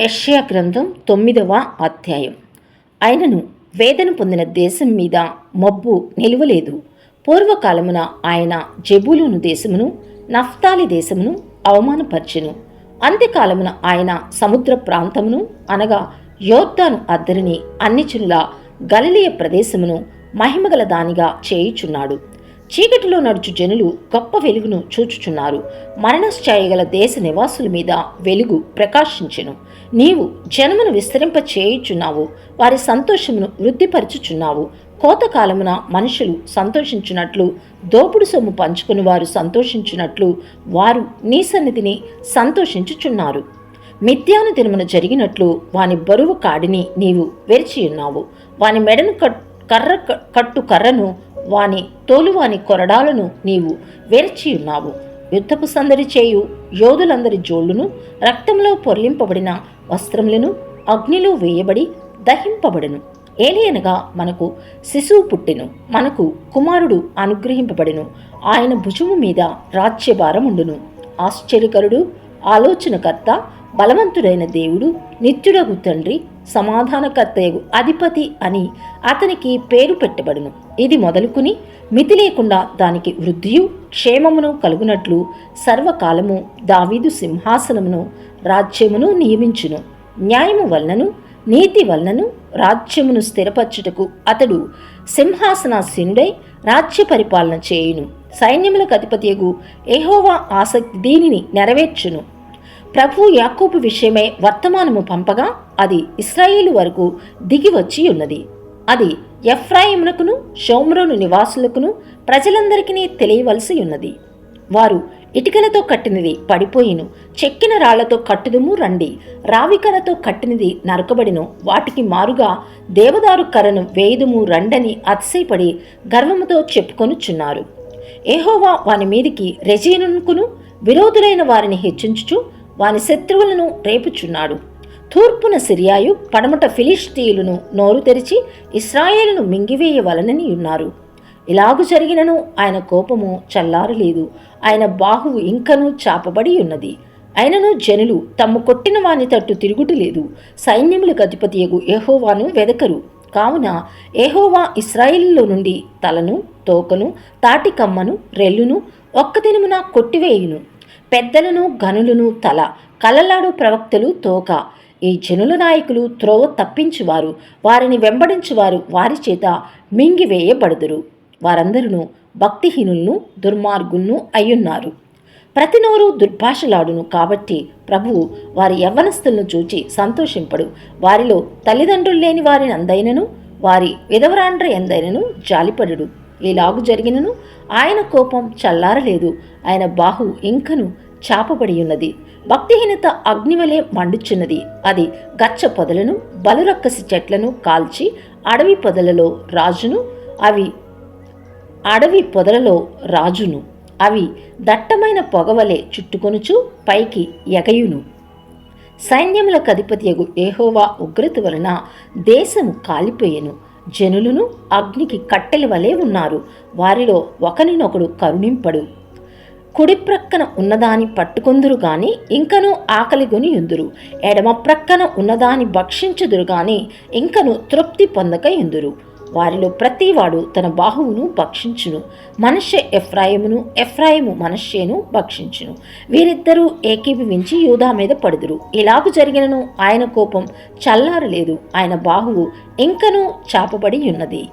యష్యా గ్రంథం తొమ్మిదవ అధ్యాయం. ఆయనను వేదన పొందిన దేశం మీద మబ్బు నిలువలేదు. పూర్వకాలమున ఆయన జబూలును దేశమును నఫ్తాలి దేశమును అవమానపరచెను. అంత్యకాలమున ఆయన సముద్ర ప్రాంతమును అనగా యోర్దాను అద్దరిని అన్ని గలలీయ గలిలియ ప్రదేశమును మహిమగల దానిగా చేయుచున్నాడు. చీకటిలో నడుచు జనులు గొప్ప వెలుగును చూచుచున్నారు. మరణశ్చాయగల దేశ నివాసుల మీద వెలుగు ప్రకాశించెను. నీవు జనమును విస్తరింప చేయుచున్నావు వారి సంతోషమును వృద్ధిపరచుచున్నావు. కోతకాలమున మనుషులు సంతోషించున్నట్లు దోపుడు సొమ్ము పంచుకుని వారు సంతోషించున్నట్లు వారు నీ సన్నిధిని సంతోషించుచున్నారు. మిథ్యాను దినమున జరిగినట్లు వాని బరువు కాడిని నీవు వెరిచియున్నావు. వాని మెడను కట్- కర్ర కట్టు కర్రను వాని తోలువాని కొరడాలను నీవు వెరచియున్నావు. యుద్ధపు సందడి చేయు యోధులందరి జోళ్ళును రక్తంలో పొర్లింపబడిన వస్త్రములను అగ్నిలో వేయబడి దహింపబడును. ఏలియనగా మనకు శిశువు పుట్టెను. మనకు కుమారుడు అనుగ్రహింపబడెను. ఆయన భుజము మీద రాజ్యభారం ఉండును ఆశ్చర్యకరుడు ఆలోచనకర్త బలవంతుడైన దేవుడు నిత్యుడగు తండ్రి సమాధానకర్తయగు అధిపతి అని అతనికి పేరు పెట్టబడును. ఇది మొదలుకుని మితి లేకుండా దానికి వృద్ధియు క్షేమమును కలుగునట్లు సర్వకాలము దావీదు సింహాసనమును రాజ్యమును నియమించును. న్యాయము వలనను నీతి వలనను రాజ్యమును స్థిరపరచుటకు అతడు సింహాసనాసీనుడై రాజ్య పరిపాలన చేయును. సైన్యములకు అధిపతియగు ఏహోవా ఆసక్తి దీనిని నెరవేర్చును. ప్రభు యాకోబు విషయమై వర్తమానము పంపగా అది ఇస్రాయేలు వరకు దిగి వచ్చి ఉన్నది. అది ఎఫ్రాయిమునకును షోమ్రోను నివాసులకును ప్రజలందరికీ తెలియవలసి ఉన్నది. వారు ఇటుకలతో కట్టినది పడిపోయిను చెక్కిన రాళ్ళతో కట్టుదుము రండి రావికరతో కట్టినది నరకబడిను వాటికి మారుగా దేవదారు కర్రను వేయుదుము రండని అతిశయపడి గర్వముతో చెప్పుకొనుచున్నారు. ఏహోవా వాని మీదికి రెజీనుకును విరోధులైన వారిని హెచ్చించుచు వాని శత్రువులను రేపుచున్నాడు. తూర్పున సిరియాయు పడమట ఫిలిష్తీయులను నోరు తెరిచి ఇస్రాయేలును మింగివేయవలనని ఉన్నారు. ఇలాగు జరిగినను ఆయన కోపము చల్లారలేదు. ఆయన బాహువు ఇంకనూ చాపబడి ఉన్నది. అయినను జనులు తమ్ము కొట్టిన వాని తట్టు తిరుగుటలేదు. సైన్యములకు అధిపతియగు ఎహోవాను వెదకరు. కావున ఏహోవా ఇస్రాయిల్లో నుండి తలను తోకను తాటికమ్మను రెల్లును ఒక్క దినమున కొట్టివేయును. పెద్దలను గనులను తల కలలాడు ప్రవక్తలు తోక. ఈ జనుల నాయకులు త్రోవ తప్పించువారు వారిని వెంబడించువారు వారి చేత మింగివేయబడుదురు. వారందరూ భక్తిహీనులను దుర్మార్గులను అయ్యున్నారు. ప్రతి నోరు దుర్భాషలాడును కాబట్టి ప్రభువు వారి యవ్వనస్తులను చూచి సంతోషింపడు. వారిలో తల్లిదండ్రులు లేని వారిని అందైనను వారి విధవరాండ్ర ఎందైనను జాలిపడుడు. ఇలాగు జరిగినను. ఆయన కోపం చల్లారలేదు. ఆయన బాహు ఇంకను చాపబడి ఉన్నది. భక్తిహీనత అగ్నివలే మండుచున్నది. అది గచ్చ పొదలను బలురక్కసి చెట్లను కాల్చి అడవి పొదలలో రాజును అవి అడవి పొదలలో రాజును అవి దట్టమైన పొగవలే చుట్టుకొనుచు పైకి ఎగయును. సైన్యములకు అధిపతియగు ఏహోవా ఉగ్రత వలన దేశము కాలిపోయెను. జనులను అగ్నికి కట్టెల వలె ఉన్నారు. వారిలో ఒకరినొకడు కరుణింపడు. కుడి ప్రక్కన ఉన్నదాని పట్టుకొందురు గాని ఇంకను ఆకలిగొని ఎందురు ఎడమ ప్రక్కన ఉన్నదాని భక్షించుదురు గాని ఇంకను తృప్తి పొందక ఎందురు వారిలో ప్రతివాడు తన బాహువును భక్షించును. మనషే ఎఫ్రాయిమును ఎఫ్రాయిము మనషేను భక్షించును. వీరిద్దరూ ఏకీభవించి యూదా మీద పడుదురు. ఇలాగు జరిగినను ఆయన కోపం చల్లారలేదు. ఆయన బాహువు ఇంకనూ చాపబడి ఉన్నది.